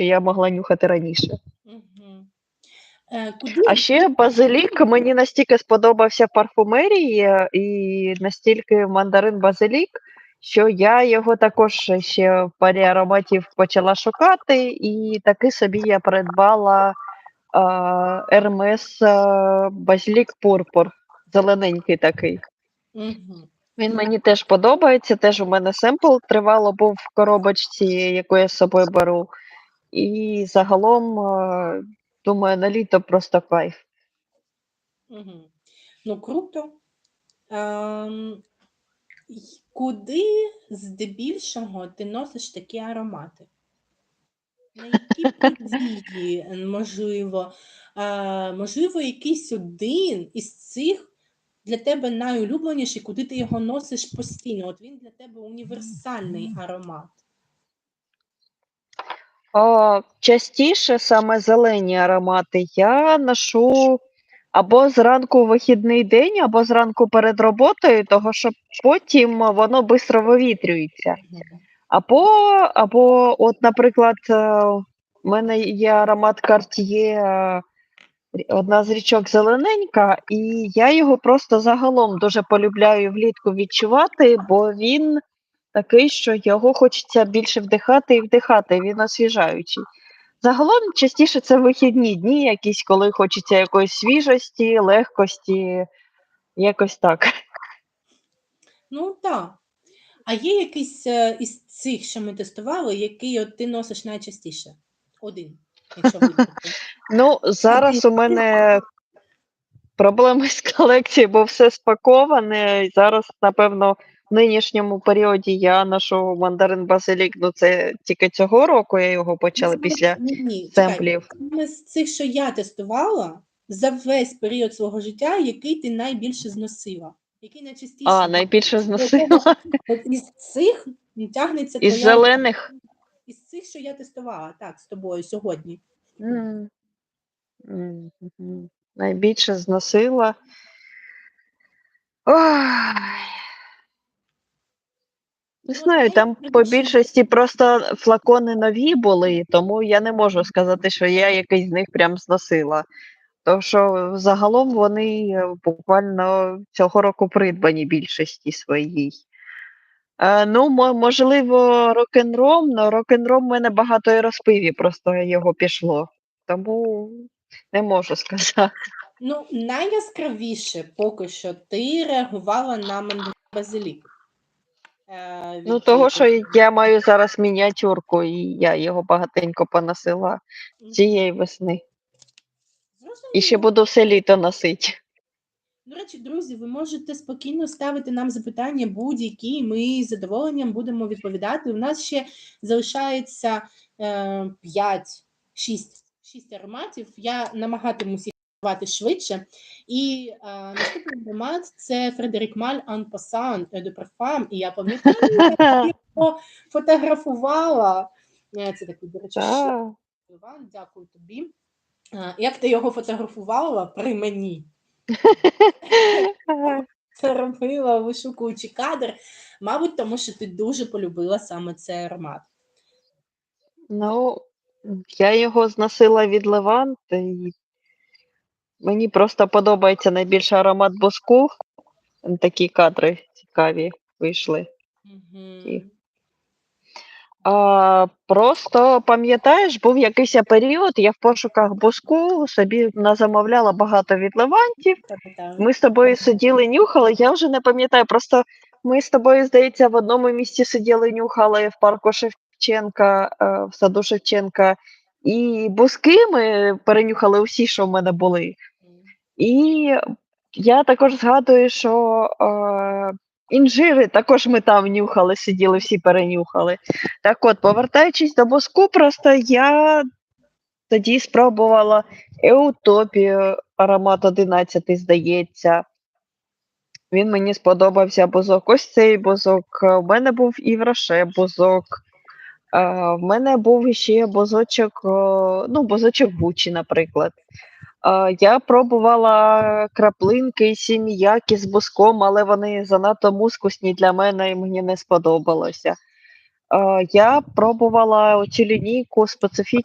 що я могла нюхати раніше. Е, куди А ще базилік мені настільки сподобався в парфумерії е, і настільки мандарин базилік, що я його також ще в парі ароматів почала шукати, і таки собі я придбала Hermes базилік Пурпур, зелененький такий. Він мені теж подобається. Теж у мене семпл тривало був в коробочці, яку я з собою беру. І загалом, е, думаю, на літо просто кайф. Мгм. Ну, круто. Ем, куди здебільшого ти носиш такі аромати? На які події, можливо, е, можливо, якийсь один із цих для тебе найулюбленіший, куди ти його носиш постійно? От він для тебе універсальний аромат. А, частіше саме зелені аромати я ношу або зранку в вихідний день, або зранку перед роботою, того що потім воно швидко вивітрюється. Або, або от, наприклад, е, в мене є аромат Cartier, е, одна з річок зелененька, і я його просто загалом дуже полюбляю влітку відчувати, бо він такий, що його хочеться більше вдихати і вдихати, він освіжаючий. Загалом частіше це вихідні дні, якісь, коли хочеться якоїсь свіжості, легкості, якось так. Ну так. А є якийсь е, із цих, що ми тестували, який от ти носиш найчастіше? Один, якщо. Ну, зараз у мене проблеми з колекцією, бо все спаковане. І зараз, напевно, нинішньому періоді я ношу мандарин базилік. Ну, це тільки цього року я його почала після ні, ні, семплів. Саме з цих, що я тестувала, за весь період свого життя, який ти найбільше зносила? Який найчастіше? А, найбільше зносила От із цих тягнеться із твоя зелених. із цих, що я тестувала, так, з тобою сьогодні. М. М, мгм. Найбільше зносила. Ой. Не Ну, знаю, там по більшості просто флакони нові були, тому я не можу сказати, що я якийсь з них прям зносила. Тому що загалом вони е, буквально цього року придбані більшості своїй. Е, ну, можливо, рок-н-ром, але рок-н-ром в мене багато і розпиві, просто його пішло. Тому не можу сказати. Ну, найяскравіше поки що ти реагувала на базилік. Е, Ну, того, що я маю зараз мініатюрку, і я його багатенько поносила цієї весни. І ще буду все літо носити. До речі, друзі, ви можете спокійно ставити нам запитання будь-які, ми з задоволенням будемо відповідати. У нас ще залишається е, 5, 6, 6 ароматів. Я намагатимусь їх швидше. І е, наступний аромат це Фредерік Маль en passant Eau. І я пам'ятаю, я його фотографувала. Е, Це такий, до речі. Іван, дякую тобі. Е, Як ти його фотографувала при мені? це робила, вишукуючи кадр, мабуть, тому що ти дуже полюбила саме цей аромат. Ну, я його зносила від Левант, і мені просто подобається найбільше аромат боску. Такі кадри цікаві вийшли. Мгм. А, просто пам'ятаєш, був якийсь період, я в пошуках боску собі назамовляла багато від Левантів. Пам'ятаю. Ми з тобою сиділи, нюхали. Я вже не пам'ятаю. Просто ми з тобою, здається, в одному місці сиділи, нюхали в парку Шевченка, е, в саду Шевченка. І буски ми перенюхали усі, що в мене були. І я також згадую, що е, інжири також ми там нюхали, сиділи, всі перенюхали. Так от, повертаючись до боску, просто я тоді спробувала Еутопію, аромат 11, здається. Він мені сподобався бузок. Ось цей бузок. Е, У мене був і в Роше бузок. Е, В мене був ще бузочок, о, ну, бузочок Гучі, наприклад. Я пробувала краплинки сім'яки з буском, але вони занадто мускусні для мене і мені не сподобалося. Я пробувала цю лінійку специфічну.